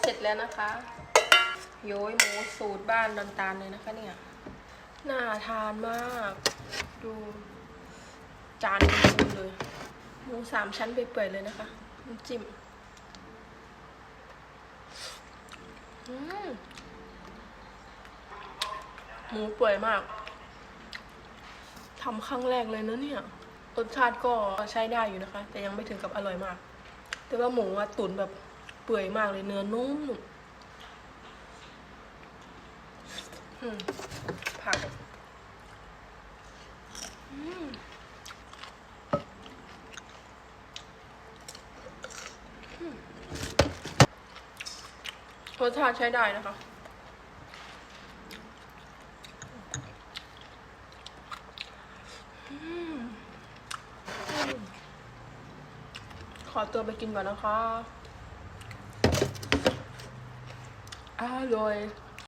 เสร็จแล้วนะคะ โย้ยหมูสูตรบ้านดอนตาลเลยนะคะเนี่ย น่าทานมาก ดู จานฟูเลย หมูสามชั้นเปื่อยๆเลยนะคะน้ำจิ้มหมูเปื่อยมากทำครั้งแรกเลยนะเนี่ยรสชาติก็ใช้ได้อยู่นะคะ แต่ยังไม่ถึงกับอร่อยมาก แต่ว่าหมูอะตุ๋นแบบ เปื่อยมากเลยเนื้อนุ่มผักรสชาติใช้ได้นะคะขอตัวไปกินก่อนนะคะ อร่อย